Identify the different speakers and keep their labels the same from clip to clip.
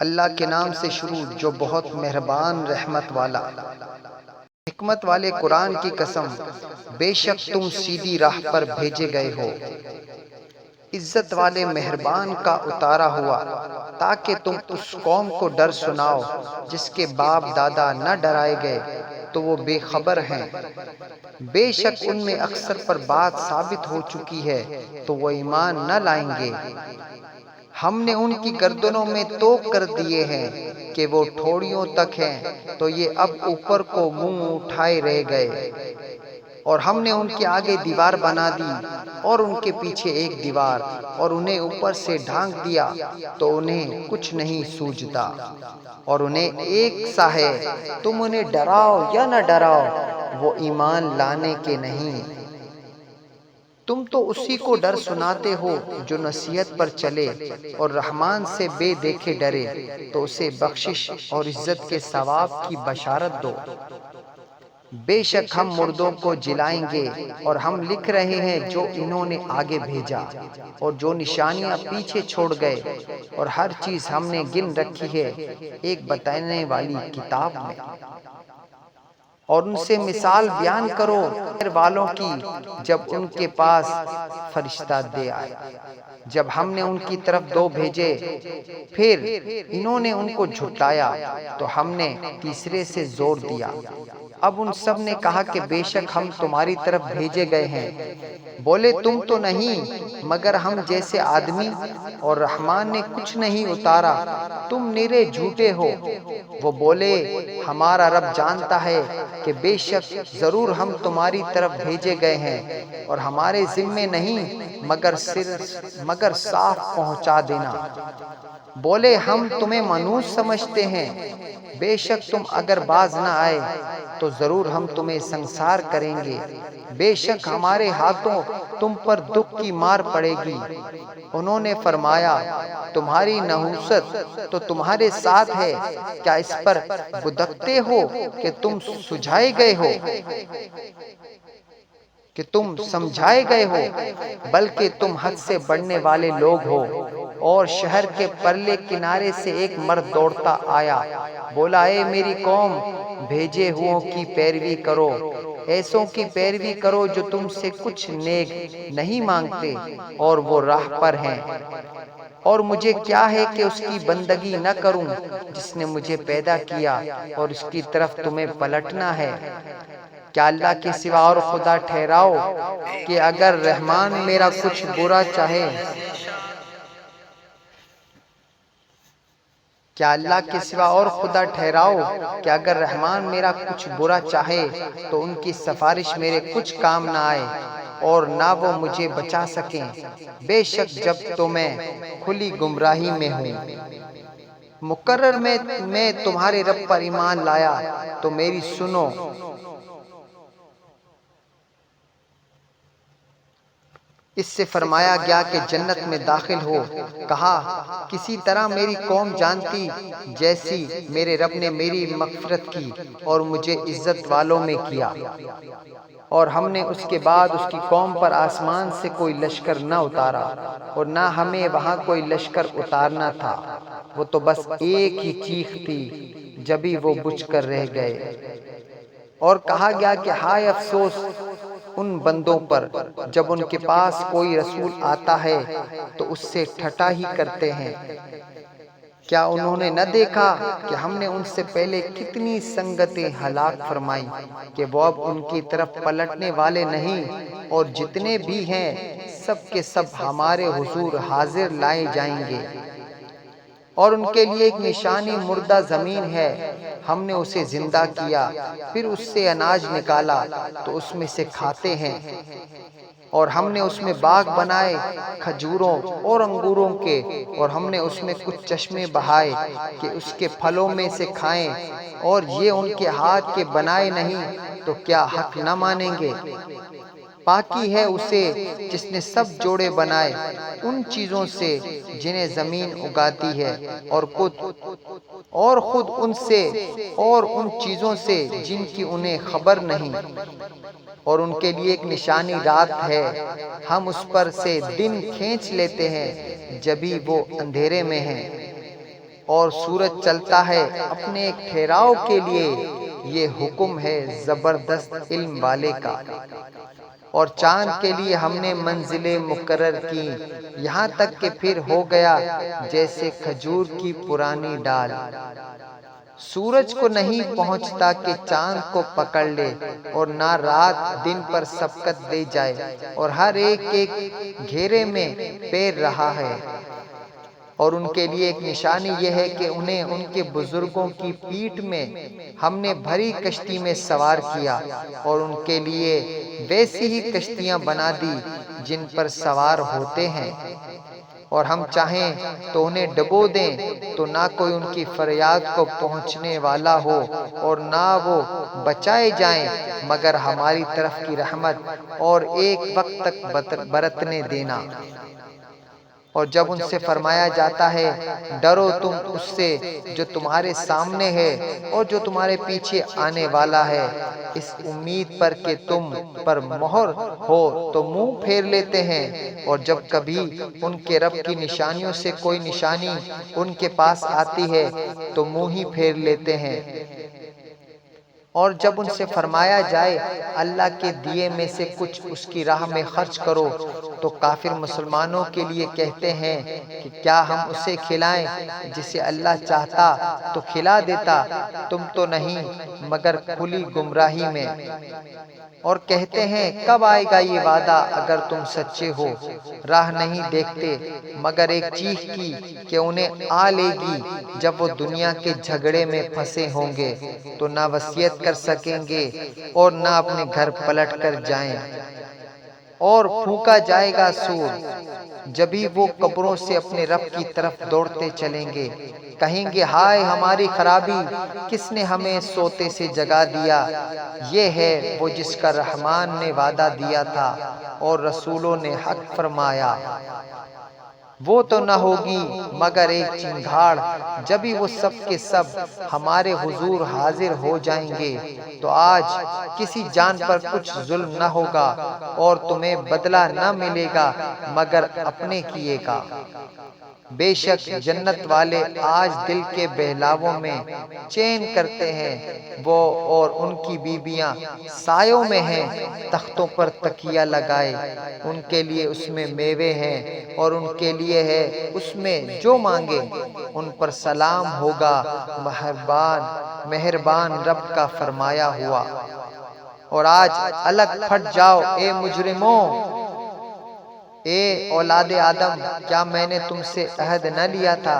Speaker 1: अल्लाह के नाम से शुरू जो बहुत मेहरबान रहमत वाला। हमत वाले कुरान की कसम, बेशक तुम सीधी राह पर भेजे गए हो। इज़्ज़त वाले मेहरबान का उतारा हुआ, ताकि तुम उस कौम को डर सुनाओ, जिसके बाप दादा न डराए गए तो वो बेखबर हैं। बेशक उनमें अक्सर पर बात साबित हो चुकी है तो वो ईमान न लाएँगे। हमने उनकी गर्दनों में तो कर दिए हैं कि वो ठोड़ियों तक हैं। तो ये अब ऊपर को मुँह उठाए रह गए। और हमने उनके आगे दीवार बना दी और उनके पीछे एक दीवार और उन्हें ऊपर से ढांक दिया तो उन्हें कुछ नहीं सूझता। और उन्हें एक सा है तुम उन्हें डराओ या न डराओ। वो ईमान लाने के नहीं। तुम तो उसी को डर सुनाते हो जो नसीहत पर चले और रहमान से बे देखे डरे तो उसे बख्शिश और इज़्ज़त के सवाब की बशारत दो। बेशक हम मुर्दों को जिलाएँगे और हम लिख रहे हैं जो इन्होंने आगे भेजा और जो निशानियाँ पीछे छोड़ गए और हर चीज़ हमने गिन रखी है, एक बताने वाली किताब में। और उनसे मिसाल बयान करो फिर वालों की जब उनके पास फरिश्ता दे आए। जब हमने उनकी तरफ़ दो भेजे फिर इन्होंने उनको झुटाया तो हमने तीसरे से ज़ोर दिया। अब उन सबने कहा कि बेशक हम तुम्हारी तरफ़ भेजे गए हैं। बोले, तुम तो नहीं, मगर हम जैसे आदमी और रहमान ने कुछ नहीं उतारा। तुम निरे झूठे हो। वो बोले, हमारा रब जानता है कि बेशक ज़रूर हम तुम्हारी तरफ़ भेजे गए हैं और हमारे जिम्मे नहीं, मगर सिर मगर साफ़ पहुँचा देना। बोले, हम तुम्हें मनुष्य समझते हैं। बेशक तुम अगर बाज न आए तो ज़रूर हम तुम्हें संसार करेंगे। बेशक हमारे हाथों तुम पर दुख की मार पड़ेगी। उन्होंने फरमाया, तुम्हारी नहुसत तो तुम्हारे साथ है। क्या इस पर बुदकते हो कि तुम सुझाए गए हो? कि तुम समझाए गए हो बल्कि तुम हद से बढ़ने वाले लोग हो। और शहर के परले किनारे से एक मर्द दौड़ता आया। बोला ए मेरी कौम भेजे हुओं की पैरवी करो। ऐसों की पैरवी करो जो तुमसे कुछ नेक नहीं मांगते और वो राह पर हैं। और मुझे क्या है कि उसकी बंदगी न करूँ जिसने मुझे पैदा किया और उसकी तरफ़ तुम्हें पलटना है। क्या अल्लाह के सिवा और खुदा ठहराओ कि अगर रहमान मेरा कुछ बुरा चाहे। क्या अल्लाह के सिवा और खुदा ठहराओ कि अगर रहमान मेरा कुछ बुरा चाहे तो उनकी सिफारिश मेरे कुछ काम ना आए और ना वो मुझे बचा सकें। बेशक जब तो मैं खुली गुमराही में हूँ। मुकर्र में, मैं तुम्हारे रब पर ईमान लाया तो मेरी सुनो इससे फरमाया गया कि जन्नत में दाखिल हो। कहा, किसी तरह मेरी कौम जानती, जैसी मेरे रब ने मेरी मफरत की और मुझे इज़्ज़त वालों में किया। और हमने उसके बाद उसकी कौम पर आसमान से कोई लश्कर न उतारा और ना हमें वहाँ कोई लश्कर उतारना था। वो तो बस एक ही चीख थी, जब ही वो बुझ कर रह गए। और कहा गया कि, हाय अफसोस उन बंदों पर जब उनके पास कोई रसूल आता है तो उससे ठटा ही करते हैं। क्या उन्होंने न देखा कि हमने उनसे पहले कितनी संगतें हलाक फरमाई, कि वो अब उनकी तरफ़ पलटने वाले नहीं, और जितने भी हैं, सब के सब हमारे हुजूर हाजिर लाए जाएँगे। और उनके लिए एक निशानी मुर्दा ज़मीन है। हमने उसे ज़िंदा किया फिर उससे अनाज निकाला तो उसमें से खाते हैं। और हमने उसमें बाग बनाए खजूरों और अंगूरों के और हमने उसमें कुछ चश्मे बहाए कि उसके फलों में से खाएँ। और ये उनके हाथ के बनाए नहीं तो क्या हक न मानेंगे? पाकी है उसे जिसने सब जोड़े बनाए उन चीज़ों से जिन्हें ज़मीन उगाती है और खुद और खुद उनसे और उन चीज़ों से जिनकी उन्हें खबर नहीं। और उनके लिए एक निशानी रात है। हम उस पर से दिन खींच लेते हैं जभी वो अंधेरे में है। और सूरज चलता है अपने एक ठहराव के लिए। ये हुक्म है ज़बरदस्त इल्म वाले का। और चाँद के लिए हमने मंजिलें मुकर्र की। यहाँ तक कि फिर हो गया जैसे खजूर की पुरानी डाल। सूरज को नहीं पहुँचता कि चाँद को पकड़ ले और ना रात दिन पर सबकत दे जाए और हर एक एक घेरे में पैर रहा है। और उनके लिए एक निशानी यह है कि उन्हें उनके बुज़ुर्गों की पीठ में हमने भरी कश्ती में सवार किया और उनके लिए वैसी ही कश्तियाँ बना दी जिन पर सवार होते हैं। और हम चाहें तो उन्हें डबो दें तो ना कोई उनकी फरियाद को पहुँचने वाला हो और ना वो बचाए जाएँ, मगर हमारी तरफ़ की रहमत और एक वक्त तक बरतने देना। और जब उनसे फरमाया जाता है, डरो तुम उससे जो तुम्हारे सामने है और जो तुम्हारे पीछे आने वाला है। इस उम्मीद पर कि तुम पर मोहर हो तो मुँह फेर लेते हैं। और जब कभी उनके रब की निशानियों से कोई निशानी उनके पास आती है तो मुँह ही फेर लेते हैं। और जब उनसे फरमाया जाए अल्लाह के दिए में से कुछ उसकी राह में खर्च करो। तो काफिर मुसलमानों के लिए कहते हैं कि क्या हम उसे खिलाएँ? जिसे अल्लाह चाहता तो खिला देता। तुम तो नहीं मगर खुली गुमराही में। और कहते हैं कब आएगा ये वादा? अगर तुम सच्चे हो राह नहीं देखते मगर एक चीख की कि उन्हें आ लेगी जब वो दुनिया के झगड़े में फंसे होंगे। तो ना वसीयत कर सकेंगे और ना अपने घर पलट कर जाएँ। और फूका जाएगा सूर जभी वो कब्रों से अपने रब की तरफ़ दौड़ते चलेंगे। कहेंगे, हाय हमारी खराबी, किसने हमें सोते से जगा दिया? ये है वो जिसका रहमान ने वादा दिया था और रसूलों ने हक फरमाया। वो तो न होगी मगर एक चिंगाड़ जब ही वो सब के सब हमारे हुजूर हाजिर हो जाएँगे तो आज किसी जान पर कुछ जुल्म न होगा और तुम्हें बदला न मिलेगा मगर अपने किए का। बेशक जन्नत वाले आज दिल के बहलावों में चैन करते हैं। वो और उनकी बीबियाँ सायों में हैं, तख्तों पर तकिया लगाए। उनके लिए उसमें मेवे हैं और उनके लिए है उसमें जो मांगे, उन पर सलाम होगा। मेहरबान मेहरबान रब का फरमाया हुआ। और आज अलग फट जाओ, ए मुजरिमों। ए औलाद आदम, क्या मैंने तुमसे अहद न लिया था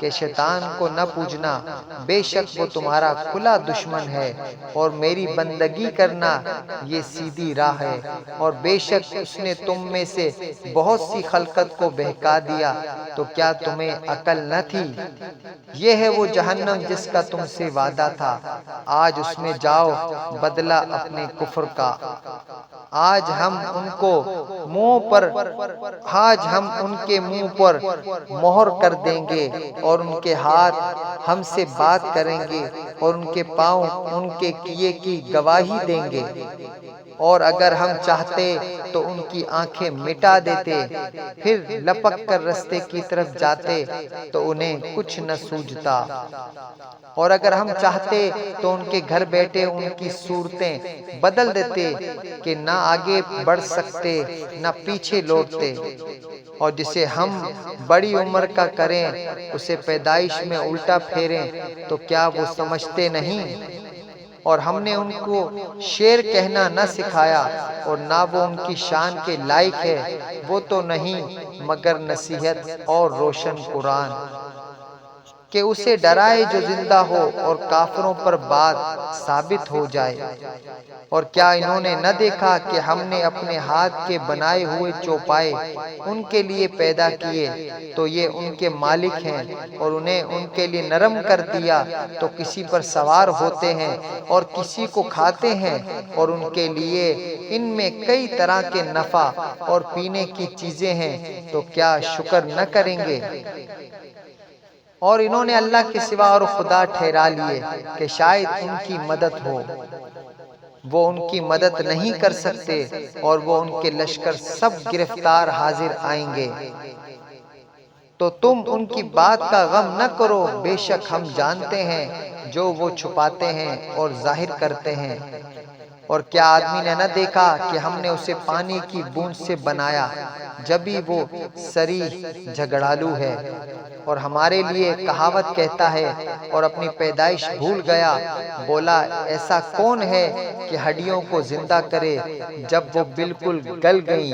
Speaker 1: कि शैतान को न पूजना? बेशक वो तुम्हारा खुला दुश्मन है और मेरी बंदगी करना ये सीधी राह है। और बेशक उसने तुम में से बहुत सी खलकत को बहका दिया तो क्या तुम्हें अकल न थी? ये है वो जहन्नम जिसका तुमसे वादा था। आज उसमें जाओ, बदला अपने कुफर का। आज हम उनको मुँह पर, आज हम उनके मुँह पर मोहर कर देंगे और उनके हाथ हमसे बात करेंगे और उनके पाँव उनके किए की गवाही देंगे। और अगर हम चाहते तो उनकी आँखें मिटा देते, फिर लपक कर रस्ते की तरफ़ जाते तो उन्हें कुछ न सूझता। और अगर हम चाहते तो उनके घर बैठे उनकी सूरतें बदल देते कि ना आगे बढ़ सकते, ना पीछे लौटते। और जिसे हम बड़ी उम्र का करें, उसे पैदाइश में उल्टा फेरें तो क्या वो समझते नहीं? और हमने उनको शेर कहना न सिखाया और ना वो उनकी शान के लायक है, वो तो नहीं, मगर नसीहत और रोशन कुरान। कि उसे डराए जो ज़िंदा हो और काफरों पर बात साबित हो जाए। और क्या इन्होंने न देखा कि हमने अपने हाथ के बनाए हुए चौपाए उनके लिए पैदा किए तो ये उनके मालिक हैं और उन्हें उनके लिए नरम कर दिया तो किसी पर सवार होते हैं और किसी को खाते हैं और उनके लिए इनमें कई तरह के नफा और पीने की चीज़ें हैं तो क्या शुक्र न करेंगे? और इन्होंने अल्लाह के सिवा और खुदा ठहरा लिए कि शायद उनकी मदद हो। वो उनकी मदद नहीं कर सकते और वो उनके लश्कर सब गिरफ़्तार हाजिर आएँगे। तो तुम उनकी बात का गम न करो, बेशक हम जानते हैं जो वो छुपाते हैं और ज़ाहिर करते हैं। और क्या आदमी ने न देखा कि हमने उसे पानी की बूंद से बनाया? जब भी वो सरी झगड़ालू है और हमारे लिए कहावत कहता है और अपनी पैदाइश भूल गया, बोला, ऐसा कौन है कि हड्डियों को ज़िंदा करे जब वो बिल्कुल गल गई?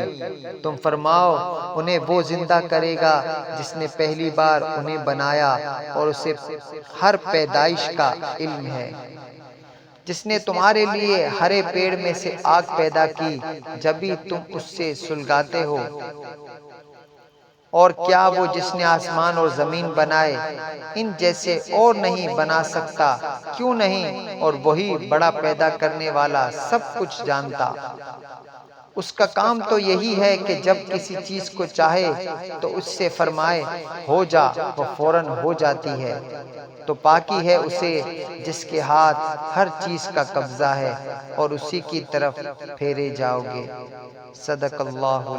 Speaker 1: तुम फरमाओ, उन्हें वो ज़िंदा करेगा जिसने पहली बार उन्हें बनाया और उसे हर पैदाइश का इल्म है। जिसने तुम्हारे लिए हरे पेड़ में से आग पैदा की जब भी तुम उससे सुलगाते हो। और क्या वो जिसने आसमान और ज़मीन बनाए इन जैसे और नहीं बना सकता क्यों नहीं? और वही बड़ा पैदा करने वाला सब कुछ जानता। उसका काम तो यही है कि जब किसी चीज़ को चाहे तो उससे फरमाए, हो जा वो फ़ौरन हो जाती है। तो पाकी है उसे, जिसके हाथ हर चीज़ का कब्जा है, और उसी की तरफ़ फेरे जाओगे। सदक अल्लाह